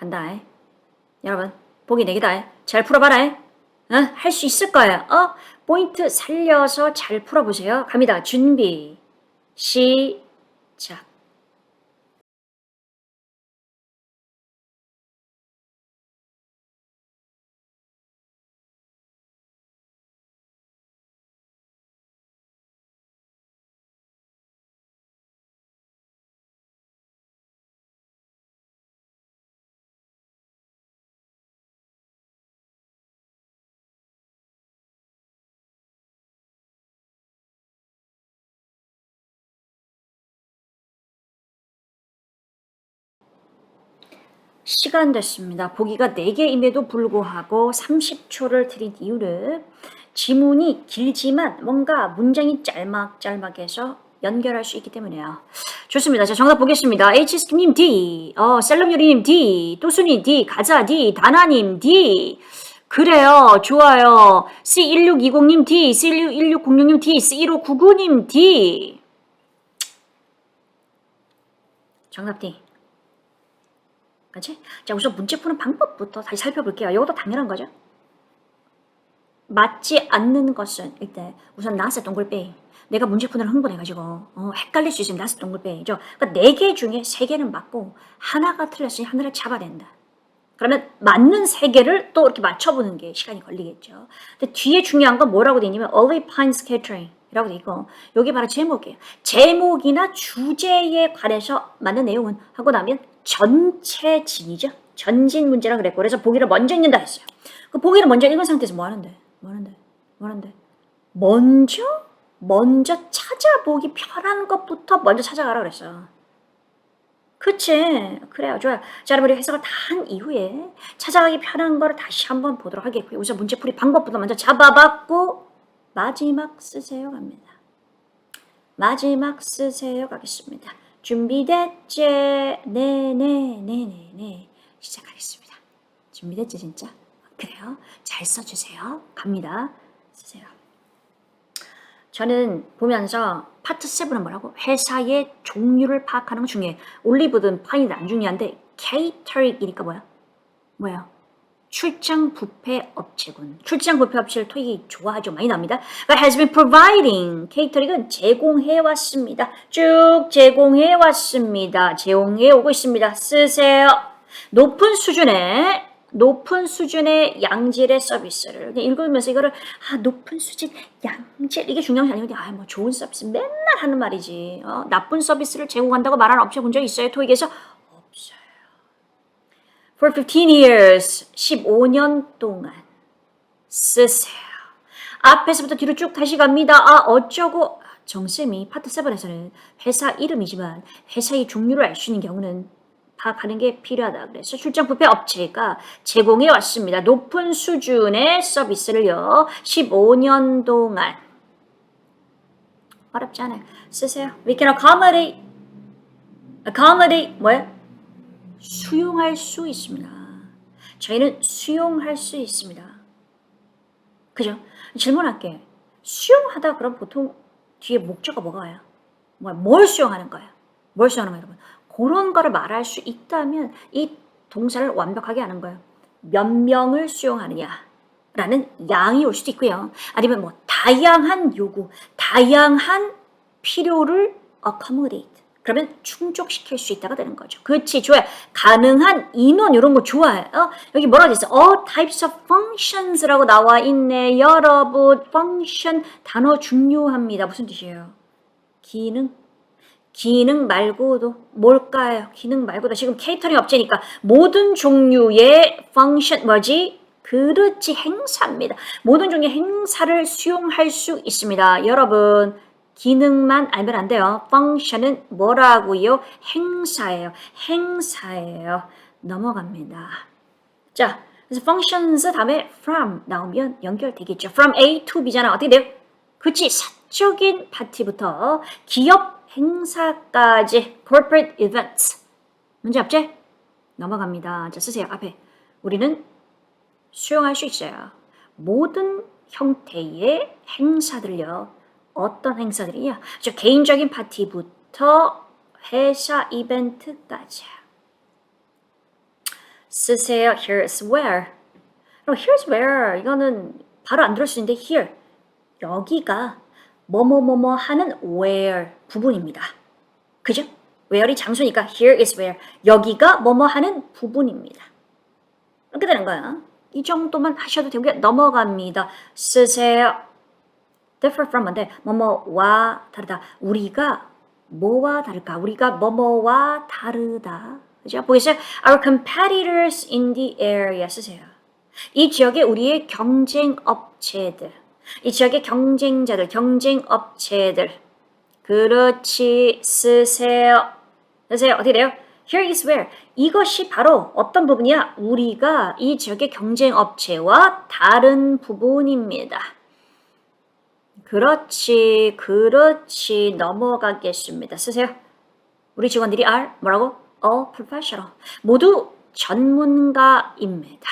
간다. 여러분, 보기 내기다. 잘 풀어봐라. 어? 할 수 있을 거야. 어? 포인트 살려서 잘 풀어보세요. 갑니다. 준비. 시작. 시간 됐습니다. 보기가 4개임에도 불구하고 30초를 드린 이유는 지문이 길지만 뭔가 문장이 짤막짤막해서 연결할 수 있기 때문에요. 좋습니다. 자, 정답 보겠습니다. H스님 D, 어, 셀럽요리님 D, 또순이 D, 가자 D, 다나님 D. 그래요. 좋아요. C1620님 D, C1606님 D, C1599님 D. 정답 D. 그치? 자, 우선 문제 푸는 방법부터 다시 살펴볼게요. 이것도 당연한 거죠. 맞지 않는 것은 일단 우선 나스 동글빼. 내가 문제 푸느라 흥분해가지고 어, 헷갈릴 수 있으면 나스 동글빼죠. 그러니까 네 개 중에 세 개는 맞고 하나가 틀렸으니 하나를 잡아야 된다. 그러면 맞는 세 개를 또 이렇게 맞춰보는 게 시간이 걸리겠죠. 근데 뒤에 중요한 건 뭐라고 돼 있냐면 Early Pine Scattering 돼 있고 여기 바로 제목이에요. 제목이나 주제에 관해서 맞는 내용은 하고 나면 전체 진이죠. 전진 문제라 그랬고 그래서 보기를 먼저 읽는다 했어요. 그 보기를 먼저 읽은 상태에서 뭐 하는데? 뭐 하는데? 뭐 하는데? 먼저 먼저 찾아보기 편한 것부터 먼저 찾아가라 그랬어. 그치? 그래요. 좋아요. 자, 여러분, 우리 해석을 다 한 이후에 찾아가기 편한 거를 다시 한번 보도록 하겠고요. 우선 문제풀이 방법부터 먼저 잡아봤고, 마지막 쓰세요 갑니다. 마지막 쓰세요 가겠습니다. 준비됐지? 네네네네네. 시작하겠습니다. 준비됐지, 진짜? 그래요. 잘 써주세요. 갑니다. 쓰세요. 저는 보면서 파트 7은 뭐라고? 회사의 종류를 파악하는 건 중요해. 올리브든 파인은 안 중요한데 케이터릭이니까 뭐야? 뭐야? 출장 부패 업체군. 출장 부패 업체를 토익이 좋아하죠. 많이 나옵니다. But has been providing. 케이터릭은 제공해 왔습니다. 쭉 제공해 왔습니다. 제공해 오고 있습니다. 쓰세요. 높은 수준의 높은 수준의 양질의 서비스를 읽으면서 이거를 아 높은 수준 양질 이게 중요한 게 아니고 아뭐 좋은 서비스 맨날 하는 말이지 어, 나쁜 서비스를 제공한다고 말하는 업체 본 적 있어요 토익에서 for 15 years 15년 동안 쓰세요 앞에서부터 뒤로 쭉 다시 갑니다 아 어쩌고 정쌤이 파트 7에서는 회사 이름이지만 회사의 종류를 알 수 있는 경우는 파악하는 게 필요하다. 그래서 출장 부패 업체가 제공해 왔습니다. 높은 수준의 서비스를요. 15년 동안 어렵지 않아요. 쓰세요. We can accommodate accommodate 뭐야? 수용할 수 있습니다. 저희는 수용할 수 있습니다. 그죠? 질문할게. 수용하다 그럼 보통 뒤에 목적어 뭐가 와요? 뭐야? 뭘 수용하는 거야? 뭘 수용하는 거야, 여러분? 그런 거를 말할 수 있다면 이 동사를 완벽하게 하는 거예요. 몇 명을 수용하느냐. 라는 양이 올 수도 있고요. 아니면 뭐 다양한 요구, 다양한 필요를 accommodate. 그러면 충족시킬 수 있다가 되는 거죠. 그렇지, 좋아요. 가능한 인원 이런 거 좋아요. 어? 여기 뭐라고 돼 있어? All types of functions라고 나와 있네. 여러분, function 단어 중요합니다. 무슨 뜻이에요? 기능, 기능 말고도 뭘까요? 기능 말고도 지금 케이터링 업체니까 모든 종류의 펑션 뭐지? 그렇지 행사입니다. 모든 종류의 행사를 수용할 수 있습니다. 여러분 기능만 알면 안 돼요. 펑션은 뭐라고요? 행사예요. 행사예요. 넘어갑니다. 자, 그래서 functions 다음에 from 나오면 연결되겠죠. from A to B잖아. 어떻게 돼요? 그치 사적인 파티부터 기업 행사까지 corporate events 문제 없지? 넘어갑니다. 자 쓰세요. 앞에 우리는 수용할 수 있어요. 모든 형태의 행사들요. 어떤 행사들이냐? 저 개인적인 파티부터 회사 이벤트까지. 쓰세요. Here's where. 그럼 here's where 이거는 바로 안 들을 수 있는데 here 여기가 뭐뭐뭐뭐 하는 where 부분입니다. 그죠? where이 장소니까 here is where 여기가 뭐뭐 하는 부분입니다. 이렇게 되는 거야. 이 정도만 하셔도 되고요. 넘어갑니다. 쓰세요. Differ from인데 뭐뭐와 다르다. 우리가 뭐와 다를까? 우리가 뭐뭐와 다르다. 그죠? 보이세요? Our competitors in the area 쓰세요. 이 지역의 우리의 경쟁 업체들. 이 지역의 경쟁자들, 경쟁 업체들. 그렇지. 쓰세요. 쓰세요. 어떻게 돼요? Here is where. 이것이 바로 어떤 부분이야? 우리가 이 지역의 경쟁 업체와 다른 부분입니다. 그렇지, 그렇지. 넘어가겠습니다. 쓰세요. 우리 직원들이 are 뭐라고? all professional. 모두 전문가입니다.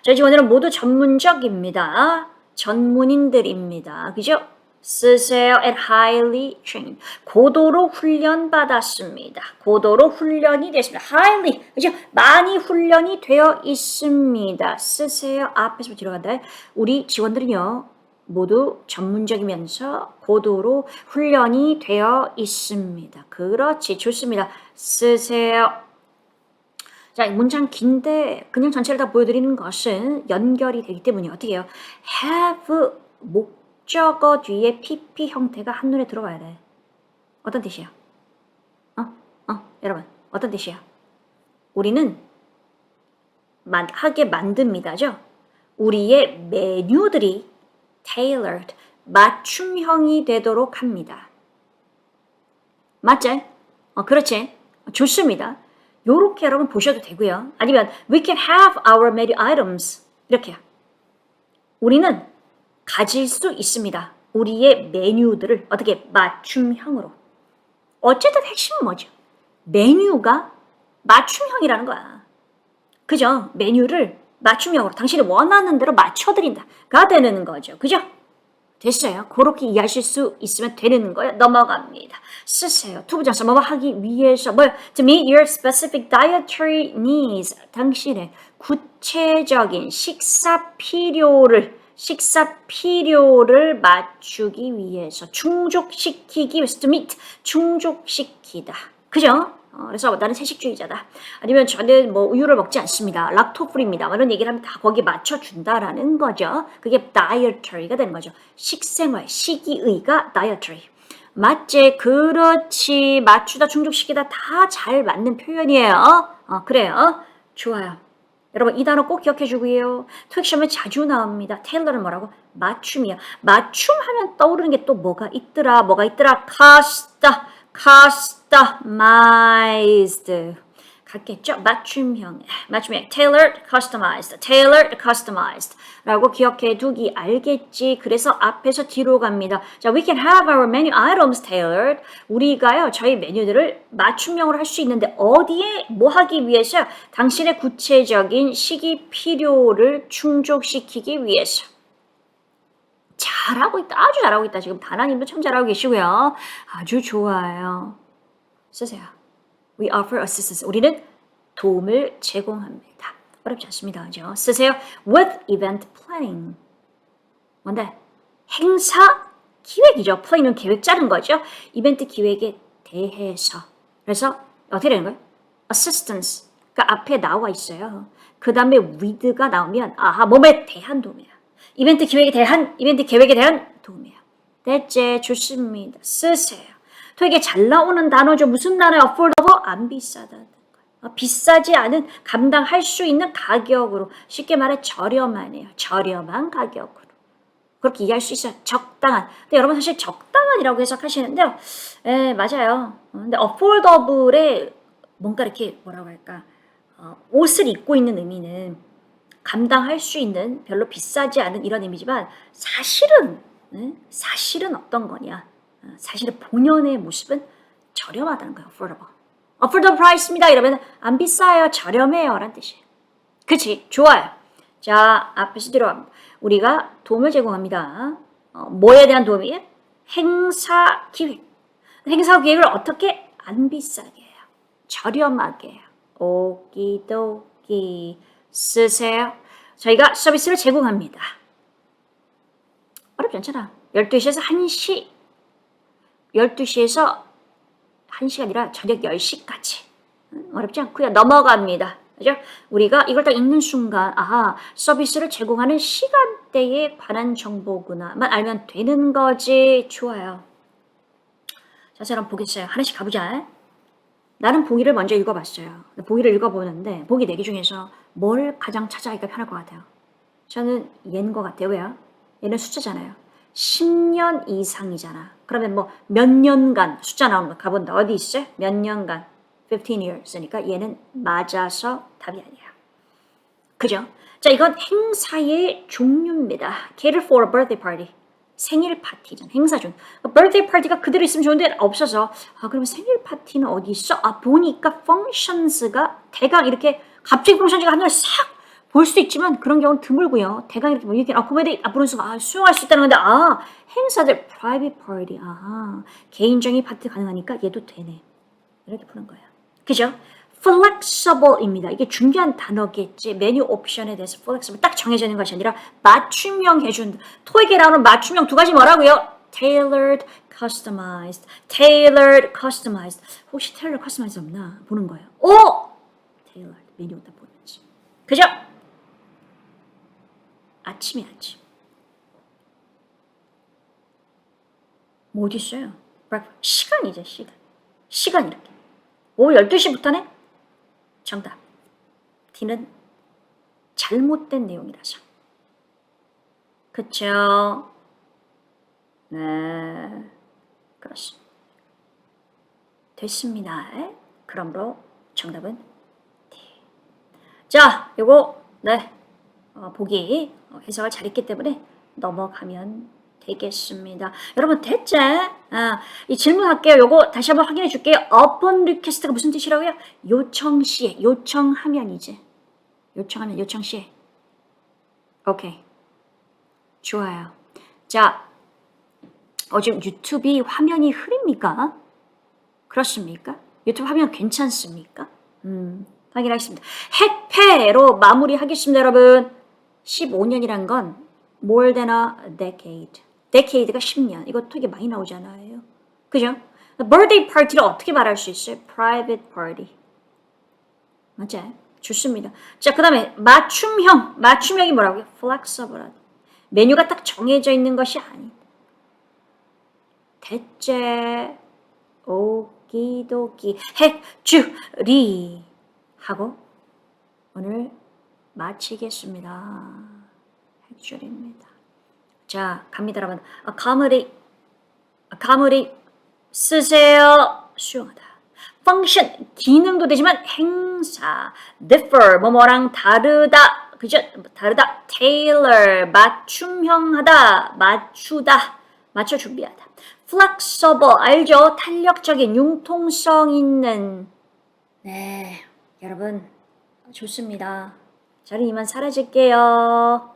저희 직원들은 모두 전문적입니다. 전문인들입니다. 그죠? 쓰세요. at highly trained. 고도로 훈련받았습니다. 고도로 훈련이 됐습니다. highly. 그죠? 많이 훈련이 되어 있습니다. 쓰세요. 앞에서 들어간다. 우리 직원들은요. 모두 전문적이면서 고도로 훈련이 되어 있습니다. 그렇지. 좋습니다. 쓰세요. 자, 이 문장 긴데 그냥 전체를 다 보여드리는 것은 연결이 되기 때문에 어떻게 해요? have 목적어 뒤에 pp 형태가 한눈에 들어가야 돼. 어떤 뜻이야? 어? 어? 여러분, 어떤 뜻이야? 우리는 만, 하게 만듭니다죠? 우리의 메뉴들이 tailored, 맞춤형이 되도록 합니다. 맞지? 어, 그렇지. 좋습니다. 요렇게 여러분 보셔도 되고요. 아니면 we can have our menu items 이렇게요. 우리는 가질 수 있습니다. 우리의 메뉴들을 어떻게 맞춤형으로. 어쨌든 핵심은 뭐죠? 메뉴가 맞춤형이라는 거야. 그죠? 메뉴를 맞춤형으로 당신이 원하는 대로 맞춰드린다가 되는 거죠. 그죠? 됐어요. 그렇게 이해하실 수 있으면 되는 거예요. 넘어갑니다. 쓰세요. 두 번째 뭐뭐 하기 위해서 뭐 to meet your specific dietary needs 당신의 구체적인 식사 필요를 식사 필요를 맞추기 위해서 충족시키기 위해서 to meet 충족시키다. 그죠? 어, 그래서 나는 채식주의자다. 아니면 저는 뭐 우유를 먹지 않습니다. 락토프리입니다. 뭐 이런 얘기를 하면 다 거기에 맞춰준다라는 거죠. 그게 dietary가 되는 거죠. 식생활, 식이의가 dietary. 맞지? 그렇지. 맞추다, 충족시키다 다 잘 맞는 표현이에요. 어, 그래요. 좋아요. 여러분 이 단어 꼭 기억해 주고요. 토익 시험에 자주 나옵니다. 테일러는 뭐라고? 맞춤이야. 맞춤하면 떠오르는 게 또 뭐가 있더라? 뭐가 있더라? 카스타, customized. 같겠죠? 맞춤형, 맞춤형, tailored, customized, tailored, customized. 라고 기억해 두기 알겠지? 그래서 앞에서 뒤로 갑니다. 자, we can have our menu items tailored. 우리가요, 저희 메뉴들을 맞춤형으로 할 수 있는데 어디에 뭐 하기 위해서? 당신의 구체적인 시기 필요를 충족시키기 위해서. 잘하고 있다. 아주 잘하고 있다. 지금 다나님도 참 잘하고 계시고요. 아주 좋아요. 쓰세요. We offer assistance. 우리는 도움을 제공합니다. 어렵지 않습니다. 그죠? 쓰세요. With event planning. 뭔데? 행사 기획이죠. 플랜은 계획 짜는 거죠. 이벤트 기획에 대해서. 그래서 어떻게 되는 거예요? Assistance.가 앞에 나와 있어요. 그 다음에 with가 나오면 아하 몸에 대한 도움이야. 이벤트 기획에 대한 이벤트 계획에 대한 도움이야. 됐지? 좋습니다. 쓰세요. 되게 잘 나오는 단어죠. 무슨 단어야? affordable? 안 비싸다는 거예요. 어, 비싸지 않은 감당할 수 있는 가격으로 쉽게 말해 저렴하네요. 저렴한 가격으로. 그렇게 이해할 수 있어요. 적당한. 근데 여러분 사실 적당한이라고 해석하시는데요. 예, 맞아요. 어, 근데 affordable에 뭔가 이렇게 뭐라고 할까? 어, 옷을 입고 있는 의미는 감당할 수 있는 별로 비싸지 않은 이런 의미지만 사실은 네? 사실은 어떤 거냐? 어, 사실은 본연의 모습은 저렴하다는 거예요. affordable. affordable price입니다. 이러면 안 비싸요. 저렴해요. 라는 뜻이에요. 그치? 좋아요. 자, 앞에서 들어갑니다. 우리가 도움을 제공합니다. 어, 뭐에 대한 도움이에요? 행사 기획. 행사 기획을 어떻게 안 비싸게 해요? 저렴하게 해요. 오기도기. 쓰세요. 저희가 서비스를 제공합니다. 어렵지 않잖아. 12시에서 1시, 12시에서 1시가 아니라 저녁 10시까지. 어렵지 않고요. 넘어갑니다. 그죠? 우리가 이걸 딱 읽는 순간, 아하, 서비스를 제공하는 시간대에 관한 정보구나만 알면 되는 거지. 좋아요. 자, 자, 그럼 보겠어요. 하나씩 가보자. 나는 보기를 먼저 읽어봤어요. 보기를 읽어보는데, 보기 네개 중에서 뭘 가장 찾아가기가 편할 것 같아요. 저는 얘인 것 같아요. 왜요? 얘는 숫자잖아요. 10년 이상이잖아. 그러면 뭐 몇 년간 숫자 나오는 거 가본다. 어디 있어요? 몇 년간. 15 years니까 얘는 맞아서 답이 아니야. 그죠? 자, 이건 행사의 종류입니다. cater for a birthday party. 생일 파티잖아. 행사 중. birthday party가 그대로 있으면 좋은데 없어서 아, 그러면 생일 파티는 어디 있어? 아, 보니까 functions가 대강 이렇게 갑자기 functions가 하늘 싹 볼 수 있지만 그런 경우는 드물고요. 대강 이렇게 뭐 이렇게 accommodate 앞으로 수 아, 수용할 수 있다는 건데 아, 행사들 private party. 아, 개인적인 파티 가능하니까 얘도 되네. 이렇게 푸는 거예요. 그죠? flexible입니다. 이게 중요한 단어겠지. 메뉴 옵션에 대해서 flexible 딱 정해져 있는 것이 아니라 맞춤형 해준 토익에 나오는 맞춤형 두 가지 뭐라고요? tailored, customized, tailored, customized. 혹시 tailored, customized 없나 보는 거예요. 오, tailored 메뉴 딱 보는지. 그죠? 아침이 아침. 뭐 어디 있어요? 시간이죠 시간. 시간 이렇게. 오후 12시부터네? 정답. D는 잘못된 내용이라서. 그쵸? 네. 그렇습니다. 됐습니다. 그러므로 정답은 D. 자, 요거, 네. 어, 보기 어, 해석을 잘했기 때문에 넘어가면 되겠습니다. 여러분 됐죠? 아, 이 질문할게요. 요거 다시 한번 확인해 줄게요. upon request가 무슨 뜻이라고요? 요청 시에 요청하면이지. 요청하면 요청 시에. 오케이. 좋아요. 자, 어, 지금 유튜브 화면이 흐립니까? 그렇습니까? 유튜브 화면 괜찮습니까? 음, 확인하겠습니다. 핵패로 마무리하겠습니다, 여러분. 15년이란 건 more than a decade. decade가 10년. 이거 되게 많이 나오잖아요. 그죠? birthday party를 어떻게 말할 수 있어요? private party. 맞아요. 좋습니다. 자, 그 다음에 맞춤형. 맞춤형이 뭐라고요? flexible. 메뉴가 딱 정해져 있는 것이 아니. 대체 오기도기 핵주리 하고 오늘 마치겠습니다. 핵줄입니다. 자, 갑니다, 여러분. accommodate, accommodate 쓰세요. 수용하다. function, 기능도 되지만 행사, differ, 뭐뭐랑 다르다. 그죠? 다르다. tailor, 맞춤형하다, 맞추다, 맞춰 준비하다. flexible, 알죠? 탄력적인, 융통성 있는. 네, 여러분, 좋습니다. 저는 이만 사라질게요.